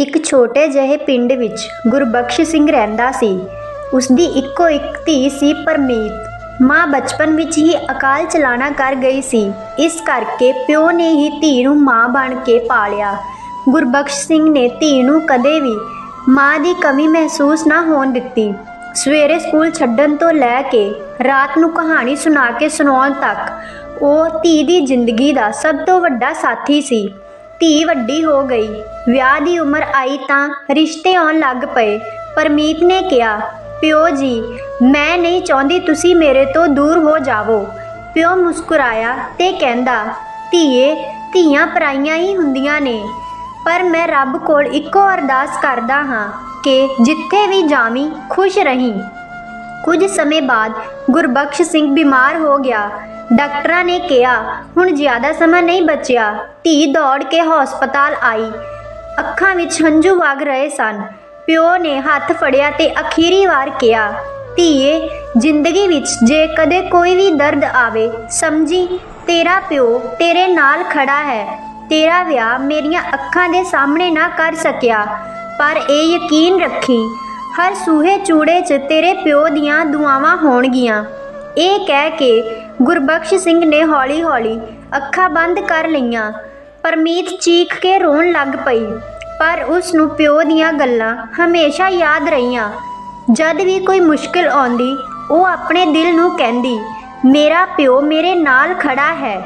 ਇੱਕ ਛੋਟੇ ਜਿਹੇ ਪਿੰਡ ਵਿੱਚ ਗੁਰਬਖਸ਼ ਸਿੰਘ ਰਹਿੰਦਾ ਸੀ। ਉਸ ਦੀ ਇੱਕੋ ਇੱਕ ਧੀ ਸੀ ਪਰਮੀਤ। ਮਾਂ ਬਚਪਨ ਵਿੱਚ ਹੀ ਅਕਾਲ ਚਲਾਣਾ ਕਰ ਗਈ ਸੀ। ਇਸ ਕਰਕੇ ਪਿਓ ਨੇ ਹੀ ਧੀ ਨੂੰ ਮਾਂ ਬਣ ਕੇ ਪਾਲਿਆ। ਗੁਰਬਖਸ਼ ਸਿੰਘ ਨੇ ਧੀ ਨੂੰ ਕਦੇ ਵੀ ਮਾਂ ਦੀ ਕਮੀ ਮਹਿਸੂਸ ਨਾ ਹੋਣ ਦਿੱਤੀ। ਸਵੇਰੇ ਸਕੂਲ ਛੱਡਣ ਤੋਂ ਲੈ ਕੇ ਰਾਤ ਨੂੰ ਕਹਾਣੀ ਸੁਣਾ ਕੇ ਸੁਣਾਉਣ ਤੱਕ ਉਹ ਧੀ ਦੀ ਜ਼ਿੰਦਗੀ ਦਾ ਸਭ ਤੋਂ ਵੱਡਾ ਸਾਥੀ ਸੀ। ਧੀ ਵੱਡੀ ਹੋ ਗਈ। ਵਿਆਹ ਦੀ ਉਮਰ ਆਈ ਤਾਂ ਰਿਸ਼ਤੇ ਆਉਣ ਲੱਗ ਪਏ। ਪਰਮੀਤ ਨੇ ਕਿਹਾ, ਪਿਓ ਜੀ, ਮੈਂ ਨਹੀਂ ਚਾਹੁੰਦੀ ਤੁਸੀਂ ਮੇਰੇ ਤੋਂ ਦੂਰ ਹੋ ਜਾਵੋ। ਪਿਓ ਮੁਸਕਰਾਇਆ ਤੇ ਕਹਿੰਦਾ, ਧੀਏ, ਧੀਆਂ ਪਰਾਈਆਂ ਹੀ ਹੁੰਦੀਆਂ ਨੇ। ਪਰ ਮੈਂ ਰੱਬ ਕੋਲ ਇੱਕੋ ਅਰਦਾਸ ਕਰਦਾ ਹਾਂ ਕਿ ਜਿੱਥੇ ਵੀ ਜਾਵੀਂ, ਖੁਸ਼ ਰਹੀਂ। ਕੁਝ ਸਮੇਂ ਬਾਅਦ ਗੁਰਬਖਸ਼ ਸਿੰਘ ਬਿਮਾਰ ਹੋ ਗਿਆ। ਡਾਕਟਰਾਂ ਨੇ ਕਿਹਾ, ਹੁਣ ਜ਼ਿਆਦਾ ਸਮਾਂ ਨਹੀਂ ਬਚਿਆ। ਧੀ ਦੌੜ ਕੇ ਹਸਪਤਾਲ ਆਈ। ਅੱਖਾਂ ਵਿੱਚ ਹੰਝੂ ਵਗ ਰਹੇ ਸਨ। ਪਿਓ ਨੇ ਹੱਥ ਫੜਿਆ ਤੇ ਅਖੀਰੀ ਵਾਰ ਕਿਹਾ, ਧੀਏ, ਜ਼ਿੰਦਗੀ ਵਿੱਚ ਜੇ ਕਦੇ ਕੋਈ ਵੀ ਦਰਦ ਆਵੇ, ਸਮਝੀ, ਤੇਰਾ ਪਿਓ ਤੇਰੇ ਨਾਲ ਖੜਾ ਹੈ। ਤੇਰਾ ਵਿਆਹ ਮੇਰੀਆਂ ਅੱਖਾਂ ਦੇ ਸਾਹਮਣੇ ਨਾ ਕਰ ਸਕਿਆ। ਪਰ ਇਹ ਯਕੀਨ ਰੱਖੀ, ਹਰ ਸੂਹੇ ਚੂੜੇ 'ਚ ਤੇਰੇ ਪਿਓ ਦੀਆਂ ਦੁਆਵਾਂ ਹੋਣਗੀਆਂ। ਇਹ ਕਹਿ ਕੇ ਗੁਰਬਖਸ਼ ਸਿੰਘ ਨੇ ਹੌਲੀ-ਹੌਲੀ ਅੱਖਾਂ ਬੰਦ ਕਰ ਲਈਆਂ। ਪਰਮੀਤ ਚੀਖ ਕੇ ਰੋਣ ਲੱਗ ਪਈ, ਪਰ ਉਸ ਨੂੰ ਪਿਓ ਦੀਆਂ ਗੱਲਾਂ ਹਮੇਸ਼ਾ ਯਾਦ ਰਹੀਆਂ। ਜਦ ਵੀ ਕੋਈ ਮੁਸ਼ਕਿਲ ਆਉਂਦੀ, ਉਹ ਆਪਣੇ ਦਿਲ ਨੂੰ ਕਹਿੰਦੀ, ਮੇਰਾ ਪਿਓ ਮੇਰੇ ਨਾਲ ਖੜਾ ਹੈ।